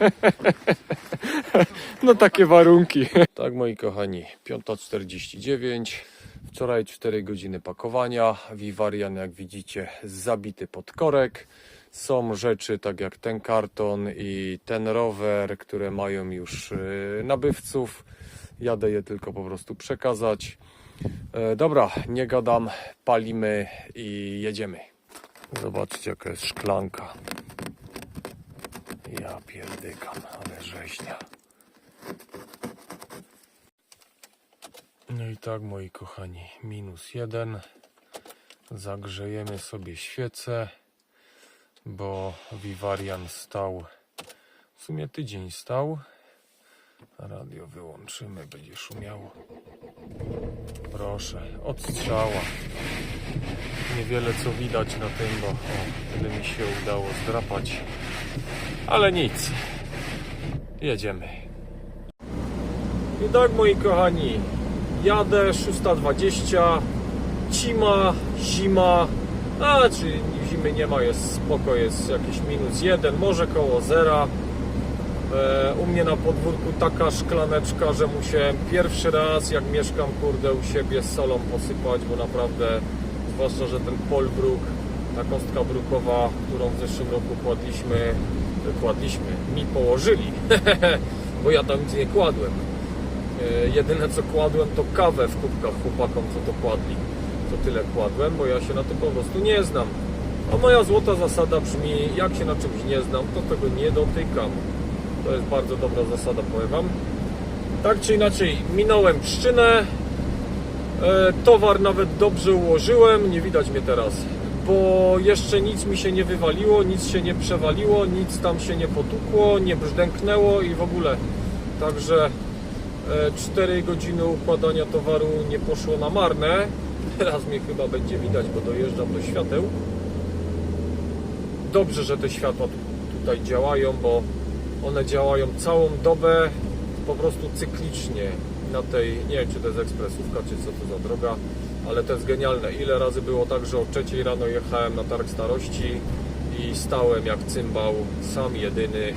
No takie warunki. Tak moi kochani, 5.49. Wczoraj 4 godziny pakowania. Wiwarian jak widzicie zabity pod korek. Są rzeczy tak jak ten karton i ten rower, które mają już yy, nabywców. Jadę je tylko po prostu przekazać. E, dobra, nie gadam, palimy i jedziemy. Zobaczcie jaka jest szklanka. Ja pierdykam, ale rzeźnia. No i tak moi kochani, minus jeden. Zagrzejemy sobie świecę, bo Vivarian stał, w sumie tydzień stał. Radio wyłączymy, będzie szumiało. Proszę, odstrzała. Niewiele co widać na tym, bo tyle mi się udało zdrapać. Ale nic. Jedziemy. I tak moi kochani, jadę 6.20, cima, zima, a czy zimy nie ma, jest spoko, jest jakieś minus jeden, może koło zera. E, U mnie na podwórku taka szklaneczka, że musiałem pierwszy raz, jak mieszkam, kurde, u siebie solą posypać, bo naprawdę, zwłaszcza, że ten polbruk, ta kostka brukowa, którą w zeszłym roku kładliśmy, kładliśmy, mi położyli, bo ja tam nic nie kładłem. E, Jedyne co kładłem to kawę w kubkach chłopakom, co to kładli. To tyle kładłem, bo ja się na tym po prostu nie znam. A moja złota zasada brzmi, jak się na czymś nie znam, to tego nie dotykam. To jest bardzo dobra zasada, powiem Wam. Tak czy inaczej, minąłem pszczynę. E, towar nawet dobrze ułożyłem, nie widać mnie teraz, bo jeszcze nic mi się nie wywaliło, nic się nie przewaliło, nic tam się nie potukło, nie brzdęknęło i w ogóle. Także 4 godziny układania towaru nie poszło na marne. Teraz mnie chyba będzie widać, bo dojeżdżam do świateł. Dobrze, że te światła tu- tutaj działają, bo one działają całą dobę po prostu cyklicznie na tej, nie wiem czy to jest ekspresówka, czy co to za droga, ale to jest genialne. Ile razy było tak, że o trzeciej rano jechałem na targ starości i stałem jak cymbał, sam jedyny,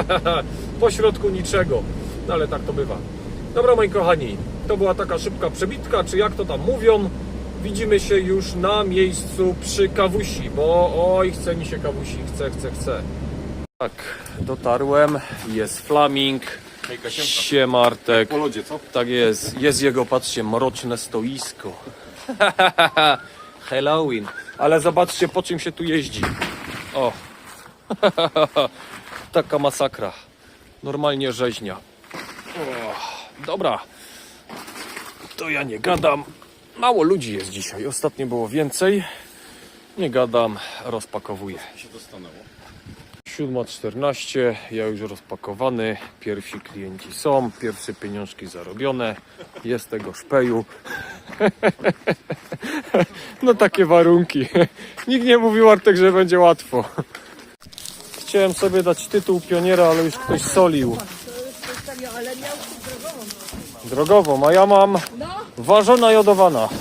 po środku niczego, no ale tak to bywa. Dobra moi kochani, to była taka szybka przebitka, czy jak to tam mówią. Widzimy się już na miejscu przy kawusi, bo oj, chce mi się kawusi, chce, chce, chce. Tak, dotarłem, jest Flaming, Hejka, siemka. Siemartek. Po lodzie, co? Tak jest, jest jego, patrzcie, mroczne stoisko. Halloween. Ale zobaczcie, po czym się tu jeździ. O, taka masakra. Normalnie rzeźnia. O, dobra, to ja nie gadam. Mało ludzi jest dzisiaj, ostatnio było więcej. Nie gadam, rozpakowuję. się dostanęło. 7.14, ja już rozpakowany, pierwsi klienci są, pierwsze pieniążki zarobione, jest tego szpeju. No takie warunki. Nikt nie mówił Artek, że będzie łatwo. Chciałem sobie dać tytuł pioniera, ale już ktoś solił. Drogową, a ja mam ważona jodowana.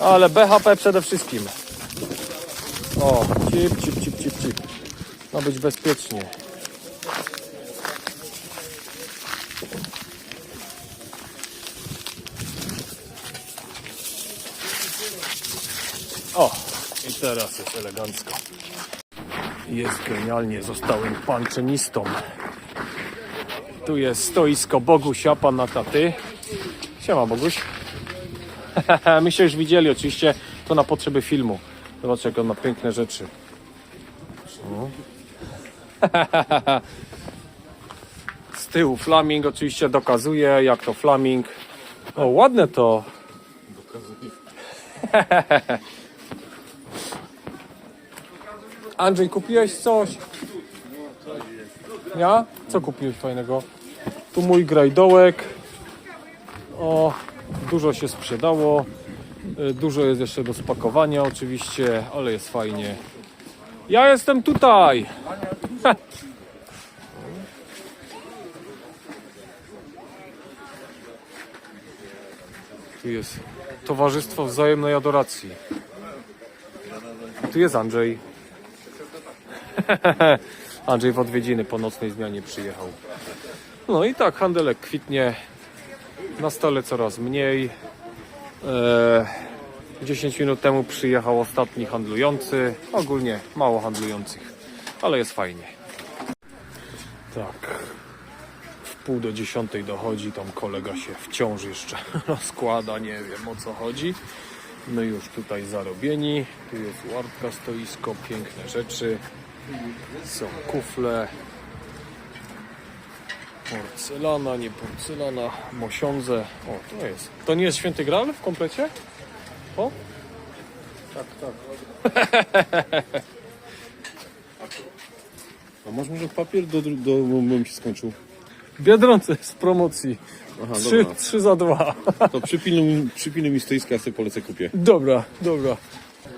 Ale BHP przede wszystkim. O, cip, cip. Ma być bezpiecznie. O, i teraz jest elegancko. Jest genialnie, zostałem panczynistą. Tu jest stoisko Bogusia, pana taty. Siema Boguś. My się już widzieli oczywiście, to na potrzeby filmu. Zobacz jak on ma piękne rzeczy. Z tyłu flaming oczywiście dokazuje jak to flaming. O ładne to. Andrzej kupiłeś coś? Ja? Co kupiłeś fajnego? Tu mój grajdołek. O, dużo się sprzedało. Y, Dużo jest jeszcze do spakowania oczywiście, ale jest fajnie. Ja jestem tutaj! Tu jest Towarzystwo Wzajemnej Adoracji. Tu jest Andrzej. Andrzej w odwiedziny po nocnej zmianie przyjechał. No i tak, handelek kwitnie. Na stole coraz mniej. Eee, 10 minut temu przyjechał ostatni handlujący. Ogólnie mało handlujących, ale jest fajnie. Tak. W pół do dziesiątej dochodzi, tam kolega się wciąż jeszcze rozkłada, nie wiem o co chodzi. My już tutaj zarobieni. Tu jest łardka, stoisko, piękne rzeczy. Są kufle. Porcelana, nie porcelana, mosiądze. O, to jest. To nie jest święty Graal w komplecie? O? Tak, tak. A masz może papier do, do bo bym się skończył. Biedronce z promocji. Aha, Trzy, dobra. trzy za dwa. To przypilnuj, przypilnuj mi stoiska, ja sobie polecę kupię. Dobra, dobra.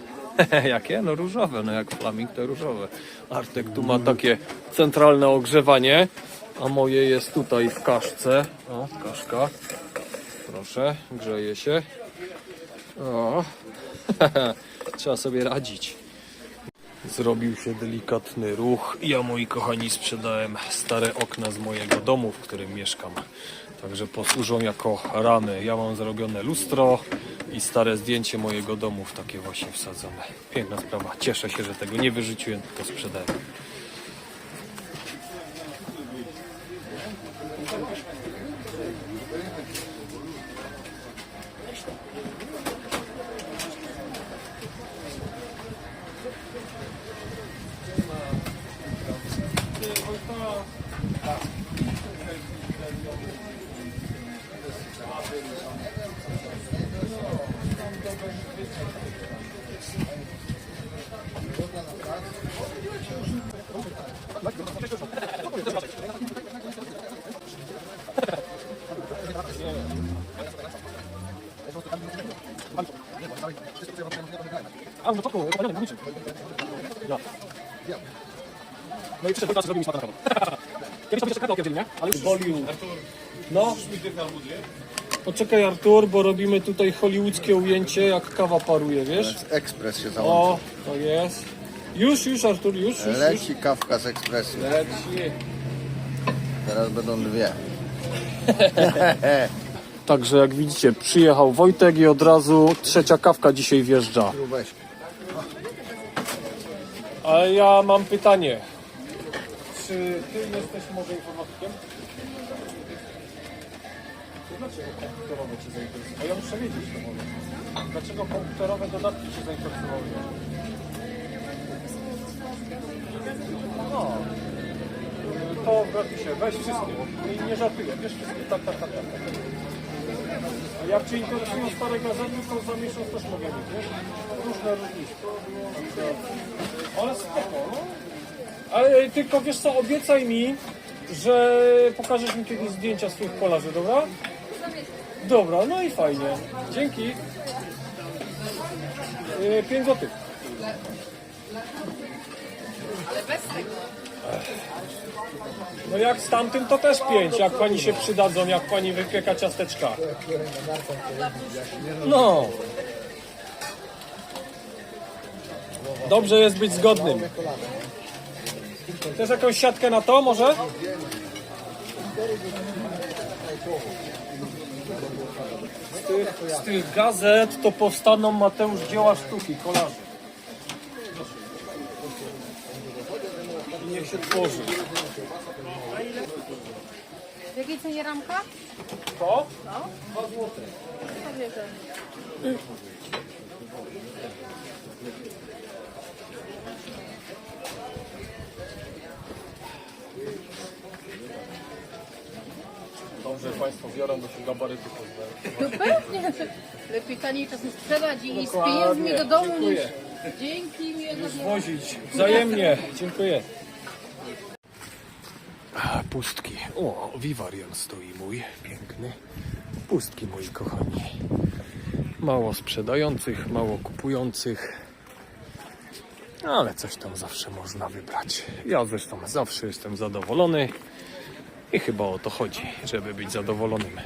Jakie? No różowe, no jak flaming to różowe. Artek tu ma takie centralne ogrzewanie, a moje jest tutaj w kaszce. O, kaszka. Proszę, grzeje się. O. Trzeba sobie radzić. Zrobił się delikatny ruch. Ja, moi kochani, sprzedałem stare okna z mojego domu, w którym mieszkam. Także posłużą jako ramy. Ja mam zrobione lustro i stare zdjęcie mojego domu w takie właśnie wsadzone. Piękna sprawa. Cieszę się, że tego nie wyrzuciłem, tylko sprzedałem. A, no to kopalniony, górniczy. No. No i przyszedł czas, zrobił mi smakę na Kiedyś tam jeszcze kartę opierdzieli, nie? Ale już wolił. No. Poczekaj Artur, bo robimy tutaj hollywoodzkie ujęcie, jak kawa paruje, wiesz? Ekspres się załączył. O, to jest. Już, już Artur, już, już, już. Leci kawka z ekspresu. Leci. Teraz będą dwie. Także jak widzicie, przyjechał Wojtek i od razu trzecia kawka dzisiaj wjeżdża. Ale ja mam pytanie. Czy ty jesteś może informatykiem? Dlaczego komputerowe cię zainteresowały? A ja muszę wiedzieć to może. Dlaczego komputerowe dodatki cię zainteresowały? No. To gratisie, weź wszystkie. Nie, nie żartuję, wiesz wszystkie. Tak, tak, tak, tak. tak. A jak cię interesują stare gazety, to za miesiąc też mogę mieć, wiesz? Różne różnice. Ale spoko, no. Ale tylko wiesz co, obiecaj mi, że pokażesz mi kiedyś zdjęcia swoich kolarzy, dobra? Dobra, no i fajnie. Dzięki. Yy, 5 złotych. No jak z tamtym to też 5, jak pani się przydadzą, jak pani wypieka ciasteczka. No. Dobrze jest być zgodnym. Też jakąś siatkę na to może? Z tych, z tych gazet to powstaną Mateusz dzieła sztuki, kolarzy. I niech się tworzy. W jakiej cenie ramka? To? Pewnie, że. Dobrze, Państwo biorą, bo się gabaryty pozbawią. No pewnie. Lepiej taniej czasem sprzedać i z Dokładnie. pieniędzmi do domu niż... Dziękuję. Dzięki, miłego dnia. Wozić. Wzajemnie. Dziękuję. Pustki. O, Vivarian stoi mój. Piękny. Pustki, moi kochani. Mało sprzedających, mało kupujących. Ale coś tam zawsze można wybrać. Ja zresztą zawsze jestem zadowolony. I chyba o to chodzi, żeby być zadowolonym.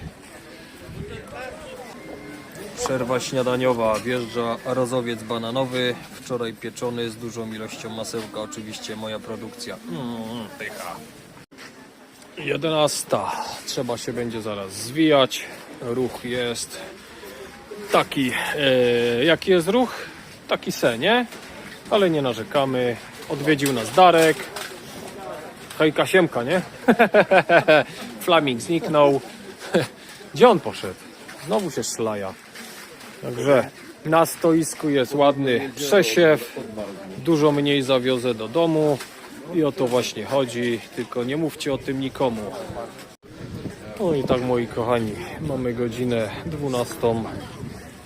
Przerwa śniadaniowa. Wjeżdża rozowiec bananowy. Wczoraj pieczony z dużą ilością masełka. Oczywiście moja produkcja. Mm, pycha. 11. Trzeba się będzie zaraz zwijać. Ruch jest taki. E, jaki jest ruch? Taki se, nie? Ale nie narzekamy. Odwiedził nas Darek. Hejka Siemka, nie? Flaming zniknął. Gdzie on poszedł? Znowu się szlaja. Także na stoisku jest ładny przesiew. Dużo mniej zawiozę do domu. I o to właśnie chodzi. Tylko nie mówcie o tym nikomu. No i tak moi kochani, mamy godzinę 12.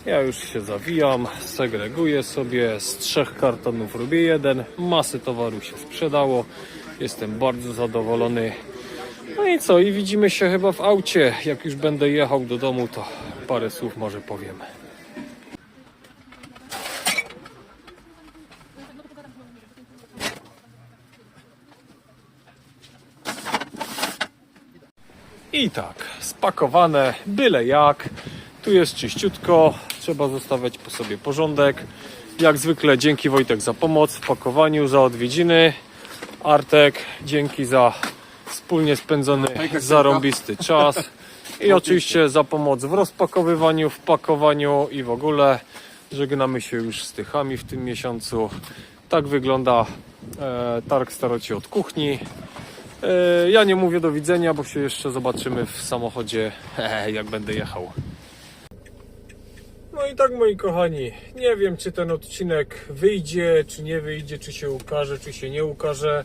Ja już się zawijam, segreguję sobie, z trzech kartonów robię jeden, masy towaru się sprzedało, jestem bardzo zadowolony. No i co, i widzimy się chyba w aucie, jak już będę jechał do domu, to parę słów może powiem. I tak, spakowane byle jak. Tu jest czyściutko, trzeba zostawiać po sobie porządek. Jak zwykle dzięki Wojtek za pomoc w pakowaniu, za odwiedziny. Artek, dzięki za wspólnie spędzony zarąbisty czas. I oczywiście za pomoc w rozpakowywaniu, w pakowaniu i w ogóle. Żegnamy się już z tychami w tym miesiącu. Tak wygląda e, targ staroci od kuchni. E, Ja nie mówię do widzenia, bo się jeszcze zobaczymy w samochodzie, jak będę jechał. No i tak, moi kochani, nie wiem, czy ten odcinek wyjdzie, czy nie wyjdzie, czy się ukaże, czy się nie ukaże,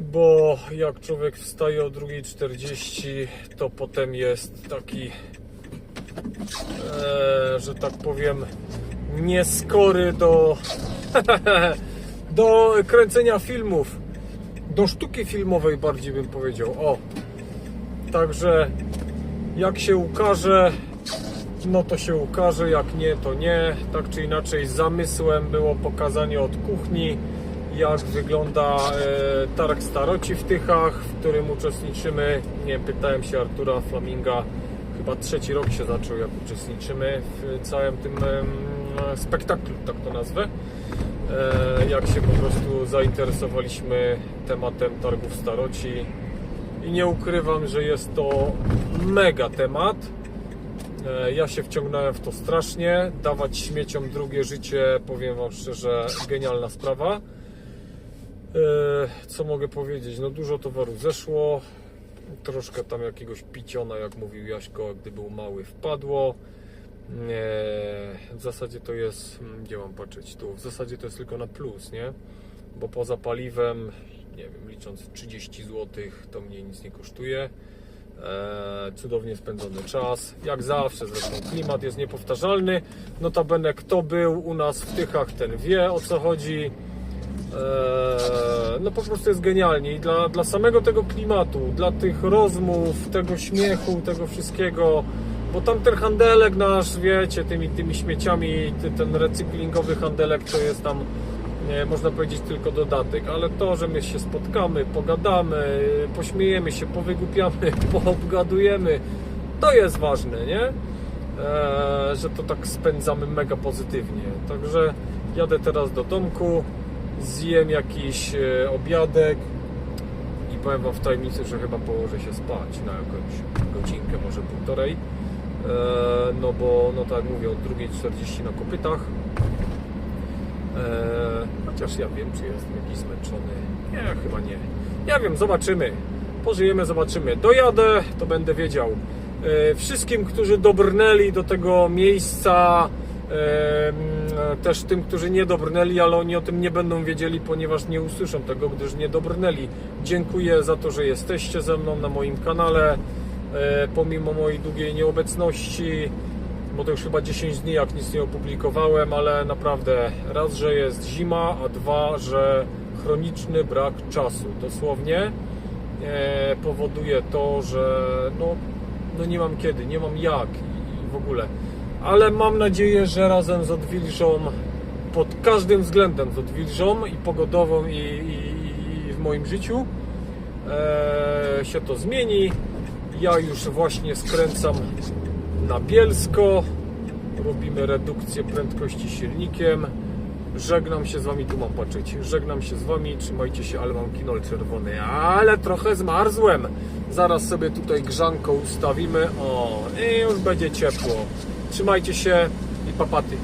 bo jak człowiek wstaje o 2.40, to potem jest taki, e, że tak powiem, nieskory do, do kręcenia filmów do sztuki filmowej bardziej bym powiedział. O. Także jak się ukaże, no to się ukaże, jak nie, to nie. Tak czy inaczej zamysłem było pokazanie od kuchni, jak wygląda e, targ staroci w Tychach, w którym uczestniczymy. Nie pytałem się Artura Flaminga, chyba trzeci rok się zaczął, jak uczestniczymy w całym tym em, spektaklu, tak to nazwę e, jak się po prostu zainteresowaliśmy tematem targów staroci i nie ukrywam, że jest to mega temat. E, Ja się wciągnąłem w to strasznie. Dawać śmieciom drugie życie, powiem Wam szczerze, genialna sprawa. E, Co mogę powiedzieć? No dużo towaru zeszło. Troszkę tam jakiegoś piciona, jak mówił Jaśko, gdy był mały, wpadło. W zasadzie to jest, hmm, gdzie mam patrzeć tu, w zasadzie to jest tylko na plus, nie? Bo poza paliwem, nie wiem, licząc 30 zł, to mnie nic nie kosztuje. E, cudownie spędzony czas, jak zawsze zresztą klimat jest niepowtarzalny. Notabene kto był u nas w Tychach, ten wie o co chodzi. Eee, no po prostu jest genialnie i dla, dla samego tego klimatu, dla tych rozmów, tego śmiechu, tego wszystkiego, bo tam ten handelek nasz, wiecie, tymi, tymi śmieciami, ten recyklingowy handelek to jest tam, nie, można powiedzieć, tylko dodatek, ale to, że my się spotkamy, pogadamy, pośmiejemy się, powygłupiamy, poobgadujemy, to jest ważne, nie? Eee, że to tak spędzamy mega pozytywnie. Także jadę teraz do domku, zjem jakiś e, obiadek i powiem Wam w tajemnicy, że chyba położę się spać na jakąś godzinkę, może półtorej. Eee, no bo, no tak jak mówię, od 2.40 na kopytach. Eee, chociaż ja wiem, czy jestem jakiś zmęczony. Nie, chyba nie. Ja wiem, zobaczymy. Pożyjemy, zobaczymy. Dojadę, to będę wiedział. Eee, wszystkim, którzy dobrnęli do tego miejsca, em, też tym, którzy nie dobrnęli, ale oni o tym nie będą wiedzieli, ponieważ nie usłyszą tego, gdyż nie dobrnęli. Dziękuję za to, że jesteście ze mną na moim kanale, e, pomimo mojej długiej nieobecności, bo to już chyba 10 dni, jak nic nie opublikowałem, ale naprawdę raz, że jest zima, a dwa, że chroniczny brak czasu, dosłownie e, powoduje to, że no, no nie mam kiedy, nie mam jak i w ogóle ale mam nadzieję, że razem z odwilżą, pod każdym względem z odwilżą i pogodową i, i, i w moim życiu e, się to zmieni. Ja już właśnie skręcam na Bielsko, robimy redukcję prędkości silnikiem. Żegnam się z wami, tu mam patrzeć. Żegnam się z wami, trzymajcie się, ale mam kinol czerwony, ale trochę zmarzłem. Zaraz sobie tutaj grzanko ustawimy. O, i już będzie ciepło. Trzymajcie się i papaty.